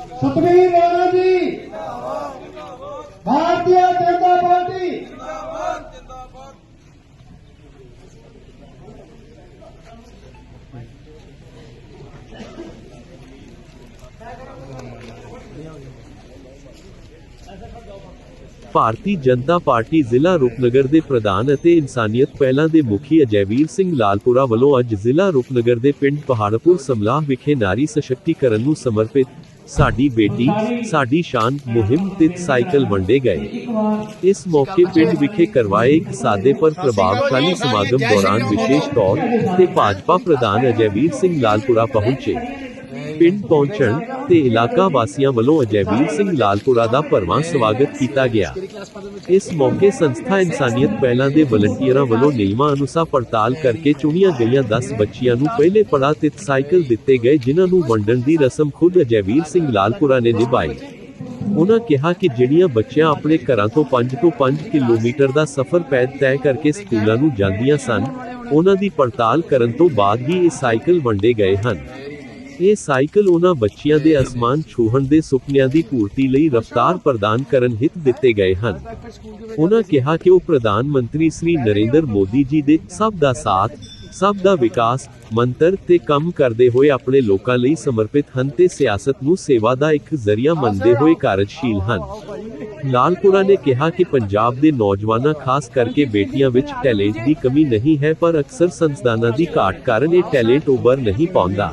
ਸਤਵੀਰ ਰਾਣਾ ਜੀ। ਭਾਰਤੀ Janata party. ਭਾਰਤੀ Janata party ਜ਼ਿਲ੍ਹਾ ਰੂਪਨਗਰ ਦੇ ਪ੍ਰਧਾਨ ਅਤੇ ਇਨਸਾਨੀਅਤ ਪਹਿਲਾਂ ਦੇ ਮੁਖੀ ਅਜੈਵੀਰ ਸਿੰਘ ਲਾਲਪੁਰਾ ਵੱਲੋਂ ਅੱਜ ਜ਼ਿਲ੍ਹਾ ਰੂਪਨਗਰ ਦੇ ਪਿੰਡ ਪਹਾੜਪੁਰ ਸਮਲਾਹ ਵਿਖੇ ਨਾਰੀ ਸਸ਼ਕਤੀਕਰਨ ਨੂੰ ਸਮਰਪਿਤ ਸਾਡੀ ਬੇਟੀ ਸਾਡੀ ਸ਼ਾਨ ਮੁਹਿੰਮ ਤਹਿਤ ਸਾਈਕਲ ਵੰਡੇ ਗਏ ਇਸ ਮੌਕੇ ਪਿੰਡ ਵਿਖੇ ਕਰਵਾਏ ਇੱਕ ਸਾਦੇ ਪਰ ਪ੍ਰਭਾਵਸ਼ਾਲੀ ਸਮਾਗਮ ਦੌਰਾਨ ਵਿਸ਼ੇਸ਼ ਤੌਰ ਤੇ ਭਾਜਪਾ ਪ੍ਰਧਾਨ ਅਜੈਵੀਰ ਸਿੰਘ ਲਾਲਪੁਰਾ ਪਹੁੰਚੇ ਪਿੰਡ ਪਹੁੰਚਣ ਤੇ ਇਲਾਕਾ ਵਾਸੀਆਂ ਵੱਲੋਂ ਅਜੈਵੀਰ ਸਿੰਘ ਲਾਲਪੁਰਾ ਦਾ ਭਰਵਾਂ ਸਵਾਗਤ ਕੀਤਾ ਗਿਆ। ਇਸ ਮੌਕੇ ਸੰਸਥਾ ਇਨਸਾਨੀਅਤ ਪਹਿਲਾਂ ਦੇ ਵਲੰਟੀਅਰਾਂ ਵੱਲੋਂ ਨਿਯਮਾਂ ਅਨੁਸਾਰ ਪੜਤਾਲ ਕਰਕੇ ਚੁਣੀਆਂ ਗਈਆਂ 10 ਬੱਚੀਆਂ ਨੂੰ ਪਹਿਲੇ ਪੜਾਅ ਤੇ ਸਾਈਕਲ ਦਿੱਤੇ ਗਏ, ਜਿਨ੍ਹਾਂ ਨੂੰ ਵੰਡਣ ਦੀ ਰਸਮ ਖੁਦ ਅਜੈਵੀਰ ਸਿੰਘ ਲਾਲਪੁਰਾ ਨੇ ਨਿਭਾਈ। ਉਹਨਾਂ ਕਿਹਾ ਕਿ ਜਿਹੜੀਆਂ ਬੱਚੀਆਂ ਆਪਣੇ ਘਰਾਂ ਤੋਂ 5 ਤੋਂ 5 ਕਿਲੋਮੀਟਰ ਦਾ ਸਫ਼ਰ ਪੈਦ ਤੈਅ ਕਰਕੇ ਸਕੂਲਾਂ ਨੂੰ ਜਾਂਦੀਆਂ ਸਨ ਉਹਨਾਂ ਦੀ ਪੜਤਾਲ ਕਰਨ ਤੋਂ ਬਾਅਦ ਹੀ ਇਹ ਸਾਈਕਲ ਵੰਡੇ ਗਏ ਹਨ। ਇਹ ਸਾਈਕਲ ਉਹਨਾਂ ਬੱਚਿਆਂ ਦੇ ਅਸਮਾਨ ਛੂਹਣ ਦੇ ਸੁਪਨਿਆਂ ਦੀ ਪੂਰਤੀ ਲਈ ਰਫ਼ਤਾਰ ਪ੍ਰਦਾਨ ਕਰਨ ਹਿੱਤ ਦਿੱਤੇ ਗਏ ਹਨ। ਉਹਨਾਂ ਕਿਹਾ ਕਿ ਉਹ ਪ੍ਰਧਾਨ ਮੰਤਰੀ ਸ੍ਰੀ ਨਰਿੰਦਰ ਮੋਦੀ ਜੀ ਦੇ ਸਭ ਦਾ ਸਾਥ, ਸਭ ਦਾ ਵਿਕਾਸ, ਮੰਤਰ ਤੇ ਕੰਮ ਕਰਦੇ ਹੋਏ ਆਪਣੇ ਲੋਕਾਂ ਲਈ ਸਮਰਪਿਤ ਹਨ ਤੇ ਸਿਆਸਤ ਨੂੰ ਸੇਵਾ ਦਾ ਇੱਕ ਜ਼ਰੀਆ ਮੰਨਦੇ ਹੋਏ ਕਾਰਜਸ਼ੀਲ ਹਨ। ਲਾਲਪੁਰਾ ਨੇ ਕਿਹਾ ਕਿ ਪੰਜਾਬ ਦੇ ਨੌਜਵਾਨਾਂ, ਖਾਸ ਕਰਕੇ ਬੇਟੀਆਂ ਵਿੱਚ ਟੈਲੈਂਟ ਦੀ ਕਮੀ ਨਹੀਂ ਹੈ, ਪਰ ਅਕਸਰ ਸੰਸਦਾਨਾਂ ਦੀ ਘਾਟ ਕਾਰਨ ਇਹ ਟੈਲੈਂਟ ਉੱਭਰ ਨਹੀਂ ਪਾਉਂਦਾ।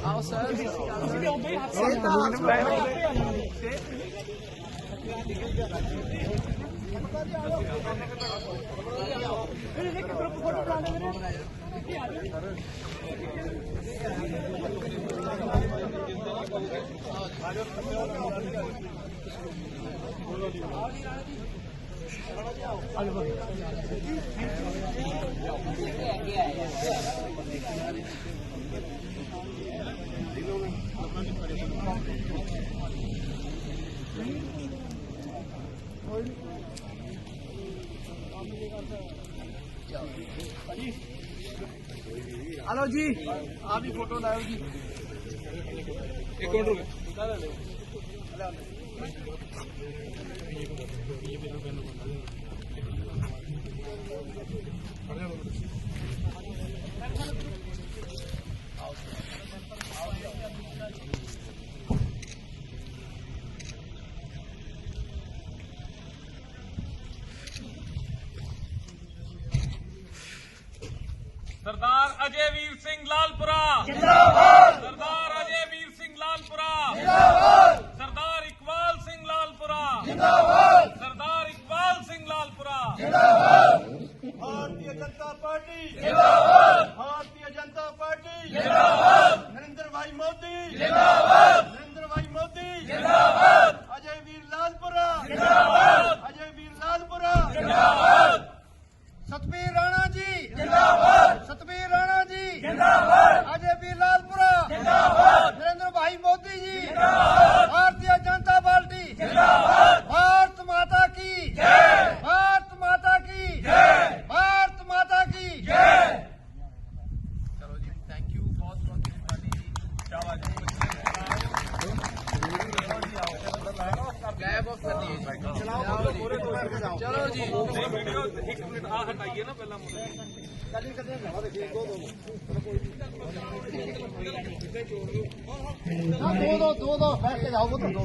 ਅਲਵਰ ਹਲੋ ਜੀ ਆ ਵੀ ਫੋਟੋ ਲਾਓ ਜੀ ਇੱਕ ਮਿੰਟ ਰੁਕ ਸਰਦਾਰ ਅਜੇ ਵੀਰ ਸਿੰਘ ਲਾਲਪੁਰਾ। ਜਿੰਦਾਬਾਦ। ਸਰਦਾਰ ਅਜੇ ਵੀਰ ਸਿੰਘ ਲਾਲਪੁਰਾ। ਜਿੰਦਾਬਾਦ ਸਰਦਾਰ ਇਕਬਾਲ ਸਿੰਘ ਲਾਲਪੁਰਾ ਜਿੰਦਾਬਾਦ ਸਰਦਾਰ ਇਕਬਾਲ ਸਿੰਘ ਲਾਲਪੁਰਾ ਭਾਰਤੀ ਜਨਤਾ ਪਾਰਟੀ ਜਿੰਦਾਬਾਦ ਭਾਰਤੀ ਜਨਤਾ ਪਾਰਟੀ ਜਿੰਦਾਬਾਦ ਨਰਿੰਦਰ ਭਾਈ ਮੋਦੀ ਜਿੰਦਾਬਾਦ ਨਰਿੰਦਰ ਭਾਈ ਮੋਦੀ ਜਿੰਦਾਬਾਦ ਅਜੇ ਵੀਰ ਲਾਲਪੁਰਾ ਜਿੰਦਾਬਾਦ ਅਜੇ ਵੀਰ ਲਾਲਪੁਰਾ ਜਿੰਦਾਬਾਦ ਸਤਵੀਰ ਰਾਣਾ ਜੀ ਜਿੰਦਾਬਾਦ ਸਤਵੀਰ ਰਾਣਾ ਜੀ ਜਿੰਦਾਬਾਦ ਅਜੇ ਵੀਰ ਲਾਲਪੁਰਾ ਜਿੰਦਾਬਾਦ ਨਰਿੰਦਰ ਭਾਈ ਮੋਦੀ ਜੀ ਜਿੰਦਾਬਾਦ ਭਾਰਤੀ ਜਨਤਾ ਪਾਰਟੀ ਜਿੰਦਾਬਾਦ ਭਾਰਤ ਮਾਤਾ ਕੀ ਜੈ ਭਾਰਤ ਮਾਤਾ ਕੀ ਜੈ ਭਾਰਤ ਮਾਤਾ ਕੀ ਜੈ ਚਲੋ ਜੀ ਥੈਂਕ ਯੂ ਬਹੁਤ ਬਹੁਤ ਤੁਹਾਡੀ ਸ਼ਾਬਾਸ਼ ਗਾਇਬ ਆਫ ਕਰਨੀ ਹੈ ਜੀ ਚਲੋ ਜੀ। ਵੀਡੀਓ ਇੱਕ ਮਿੰਟ ਆ ਹਟਾਈਏ ਨਾ ਪਹਿਲਾਂ ਮੁੰਡੇ ਦੋ ਦੋ ਦੋ ਦੋ ਬੈਠ ਕੇ ਜਾਓ ਤਾਂ ਦੋ ਦੋ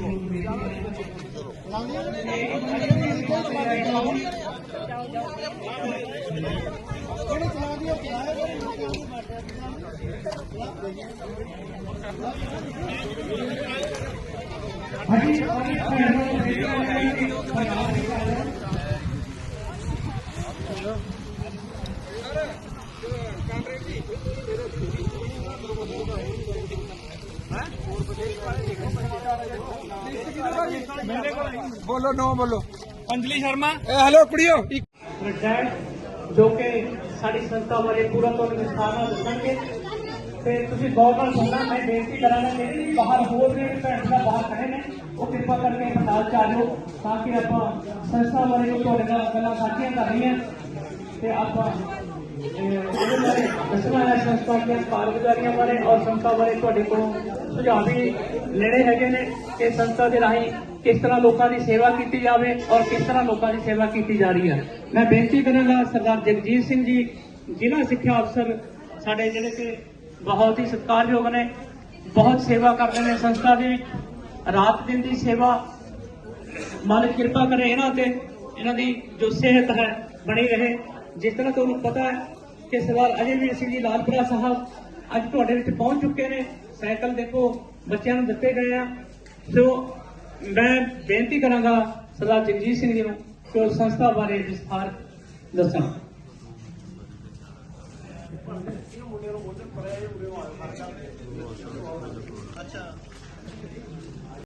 ਕਿਹੜੀ ਚਲਾਉਂਦੀ ਹੈ ਚਲਾਏ ਬੋਲੋ ਨੋ ਬੋਲੋ। ਅੰਜਲੀ ਸ਼ਰਮਾ। ਹੈਲੋ ਕੁੜੀਓ। ਪ੍ਰੈਜ਼ੀਡੈਂਟ ਜੋ ਕਿ ਸਾਡੀ ਸੰਸਥਾ ਬਾਰੇ ਪੂਰਾ ਤੁਹਾਨੂੰ ਵਿਸਥਾਰ ਨਾਲ ਦੱਸਣਗੇ। ਤੇ ਤੁਸੀਂ ਬਹੁਤ ਬਹੁਤ ਸੁਣਨਾ, ਮੈਂ ਬੇਨਤੀ ਕਰਾਂਗਾ ਕਿ ਜਿਹੜੀ ਬਾਹਰ ਹੋਰ ਜਿਹੜੇ ਭੈਣ ਦਾ ਬਾਹਰ ਖੜੇ ਨੇ, ਉਹ ਕਿਰਪਾ ਕਰਕੇ ਪੰਡਾਲ ਚ ਆ ਜਾਓ, ਤਾਂ ਕਿ ਆਪਾਂ ਸੰਸਥਾ ਬਾਰੇ ਕੋਈ ਤੁਹਾਡੇ ਨਾਲ ਗੱਲਾਂ ਸਾਂਝੀਆਂ ਕਰਨੀਆਂ ਤੇ ਆਪਾਂ ਉਹਦੇ ਬਾਰੇ ਦੱਸਣਾ ਹੈ ਸੰਸਥਾ ਦੀਆਂ ਕਾਰਗੁਜ਼ਾਰੀਆਂ ਬਾਰੇ ਔਰ ਸੰਸਥਾ ਬਾਰੇ ਤੁਹਾਡੇ ਕੋਲੋਂ ਸੁਝਾਅ ਵੀ ਲੈਣੇ ਹੈਗੇ ਨੇ ਕਿ ਸੰਸਥਾ ਦੇ ਰਾਹੀਂ ਕਿਸ ਤਰ੍ਹਾਂ ਲੋਕਾਂ ਦੀ ਸੇਵਾ ਕੀਤੀ ਜਾਵੇ ਔਰ ਕਿਸ ਤਰ੍ਹਾਂ ਲੋਕਾਂ ਦੀ ਸੇਵਾ ਕੀਤੀ ਜਾ ਰਹੀ ਹੈ। ਮੈਂ ਬੇਨਤੀ ਕਰਾਂਗਾ ਸਰਦਾਰ ਜਗਜੀਤ ਸਿੰਘ ਜੀ, ਜ਼ਿਲ੍ਹਾ ਸਿੱਖਿਆ ਅਫਸਰ ਸਾਡੇ ਜਿਹੜੇ ਕਿ ਬਹੁਤ ਹੀ ਸਤਿਕਾਰਯੋਗ ਨੇ ਬਹੁਤ ਸੇਵਾ ਕਰਦੇ ਨੇ ਸੰਸਥਾ ਦੀ ਰਾਤ ਦਿਨ ਦੀ ਸੇਵਾ ਮਾਲਕ ਕਿਰਪਾ ਕਰੇ ਇਹਨਾਂ ਤੇ ਇਹਨਾਂ ਦੀ ਜੋ ਸਿਹਤ ਹੈ ਬਣੀ ਰਹੇ ਜਿਸ ਤਰ੍ਹਾਂ ਤੁਹਾਨੂੰ ਪਤਾ ਹੈ ਕਿ ਸਰਦਾਰ ਅਜੇਵੀਰ ਸਿੰਘ ਜੀ ਲਾਲਪੁਰਾ ਸਾਹਿਬ ਅੱਜ ਤੁਹਾਡੇ ਵਿੱਚ ਪਹੁੰਚ ਚੁੱਕੇ ਨੇ ਸਾਈਕਲ ਦੇਖੋ ਬੱਚਿਆਂ ਨੂੰ ਦਿੱਤੇ ਗਏ ਆ ਸੋ ਮੈਂ ਬੇਨਤੀ ਕਰਾਂਗਾ ਸਰਦਾਰ ਜਗਜੀਤ ਸਿੰਘ ਜੀ ਨੂੰ ਕਿ ਉਹ ਸੰਸਥਾ ਬਾਰੇ ਵਿਸਥਾਰ ਦੱਸਣ मुंडेरों को जब पढ़ाए उन्हें अच्छा